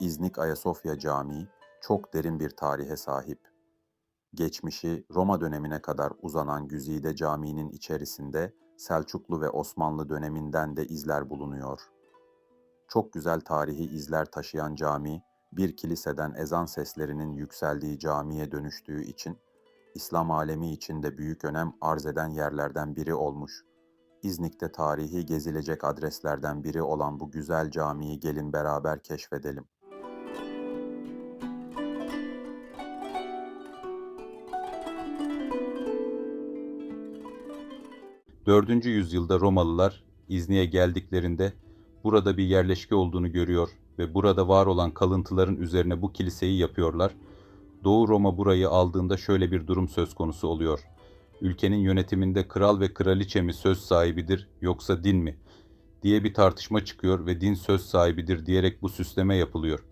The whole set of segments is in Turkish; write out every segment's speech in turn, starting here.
İznik Ayasofya Camii çok derin bir tarihe sahip. Geçmişi Roma dönemine kadar uzanan Güzide Camii'nin içerisinde Selçuklu ve Osmanlı döneminden de izler bulunuyor. Çok güzel tarihi izler taşıyan cami, bir kiliseden ezan seslerinin yükseldiği camiye dönüştüğü için İslam alemi için de büyük önem arz eden yerlerden biri olmuş. İznik'te tarihi gezilecek adreslerden biri olan bu güzel camiyi gelin beraber keşfedelim. 4. yüzyılda Romalılar İznik'e geldiklerinde burada bir yerleşke olduğunu görüyor ve burada var olan kalıntıların üzerine bu kiliseyi yapıyorlar. Doğu Roma burayı aldığında şöyle bir durum söz konusu oluyor. Ülkenin yönetiminde kral ve kraliçe mi söz sahibidir yoksa din mi? diye bir tartışma çıkıyor ve din söz sahibidir diyerek bu süsleme yapılıyor.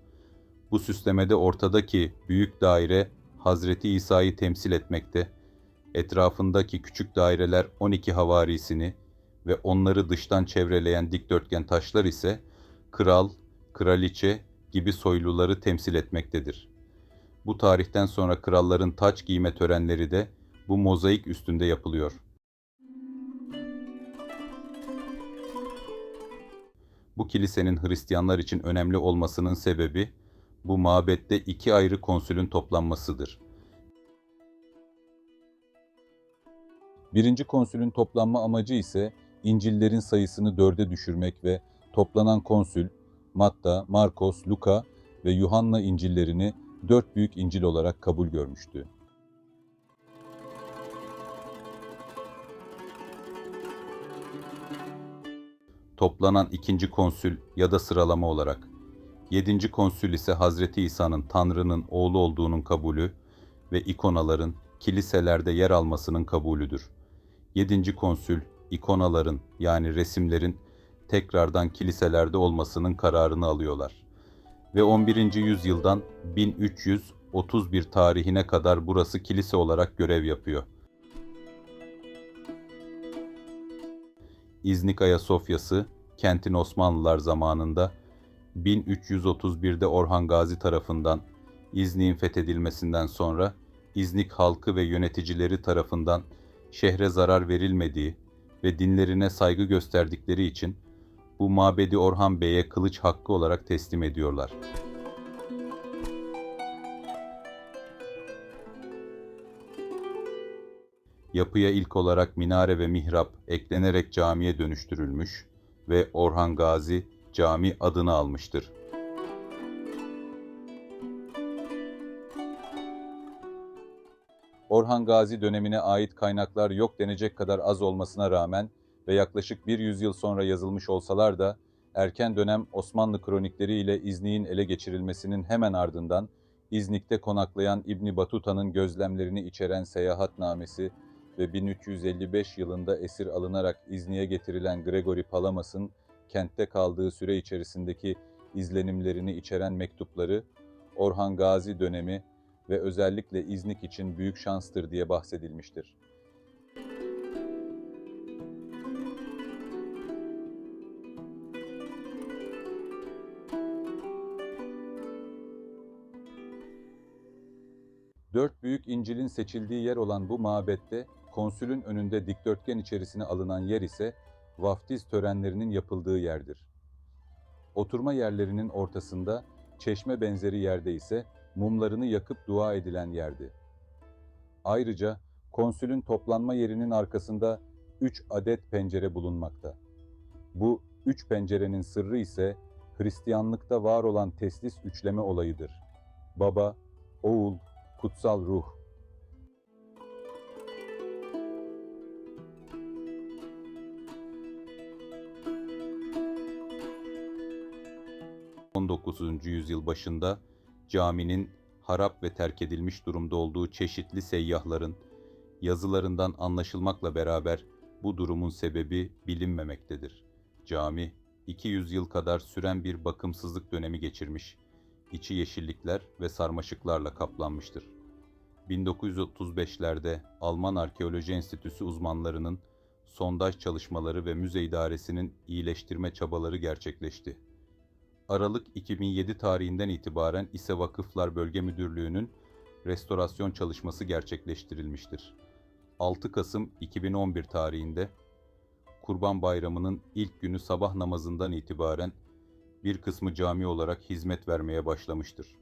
Bu süslemede ortadaki büyük daire Hazreti İsa'yı temsil etmekte Etrafındaki küçük daireler 12 havarisini ve onları dıştan çevreleyen dikdörtgen taşlar ise kral, kraliçe gibi soyluları temsil etmektedir. Bu tarihten sonra kralların taç giyme törenleri de bu mozaik üstünde yapılıyor. Bu kilisenin Hristiyanlar için önemli olmasının sebebi bu mabette iki ayrı konsülün toplanmasıdır. Birinci konsülün toplanma amacı ise İncil'lerin sayısını dörde düşürmek ve toplanan konsül Matta, Markos, Luka ve Yuhanna İncil'lerini dört büyük İncil olarak kabul görmüştü. Toplanan ikinci konsül ya da sıralama olarak, yedinci konsül ise Hazreti İsa'nın Tanrı'nın oğlu olduğunun kabulü ve ikonaların kiliselerde yer almasının kabulüdür. 7. konsül ikonaların yani resimlerin tekrardan kiliselerde olmasının kararını alıyorlar. Ve 11. yüzyıldan 1331 tarihine kadar burası kilise olarak görev yapıyor. İznik Ayasofya'sı kentin Osmanlılar zamanında 1331'de Orhan Gazi tarafından İznik'in fethedilmesinden sonra İznik halkı ve yöneticileri tarafından şehre zarar verilmediği ve dinlerine saygı gösterdikleri için bu mabedi Orhan Bey'e kılıç hakkı olarak teslim ediyorlar. Yapıya ilk olarak minare ve mihrap eklenerek camiye dönüştürülmüş ve Orhan Gazi cami adını almıştır. Orhan Gazi dönemine ait kaynaklar yok denecek kadar az olmasına rağmen ve yaklaşık bir yüzyıl sonra yazılmış olsalar da erken dönem Osmanlı kronikleri ile İznik'in ele geçirilmesinin hemen ardından İznik'te konaklayan İbni Batuta'nın gözlemlerini içeren seyahatnamesi ve 1355 yılında esir alınarak İznik'e getirilen Gregory Palamas'ın kentte kaldığı süre içerisindeki izlenimlerini içeren mektupları Orhan Gazi dönemi ve özellikle İznik için büyük şanstır diye bahsedilmiştir. Dört büyük İncil'in seçildiği yer olan bu mabette konsülün önünde dikdörtgen içerisine alınan yer ise vaftiz törenlerinin yapıldığı yerdir. Oturma yerlerinin ortasında çeşme benzeri yerde ise mumlarını yakıp dua edilen yerdi. Ayrıca konsülün toplanma yerinin arkasında üç adet pencere bulunmakta. Bu üç pencerenin sırrı ise Hristiyanlıkta var olan teslis üçleme olayıdır. Baba, oğul, kutsal ruh. ...19. yüzyıl başında caminin harap ve terk edilmiş durumda olduğu çeşitli seyyahların yazılarından anlaşılmakla beraber bu durumun sebebi bilinmemektedir. Cami 200 yıl kadar süren bir bakımsızlık dönemi geçirmiş, içi yeşillikler ve sarmaşıklarla kaplanmıştır. 1935'lerde Alman Arkeoloji Enstitüsü uzmanlarının sondaj çalışmaları ve müze idaresinin iyileştirme çabaları gerçekleşti. Aralık 2007 tarihinden itibaren İSE Vakıflar Bölge Müdürlüğü'nün restorasyon çalışması gerçekleştirilmiştir. 6 Kasım 2011 tarihinde Kurban Bayramı'nın ilk günü sabah namazından itibaren bir kısmı cami olarak hizmet vermeye başlamıştır.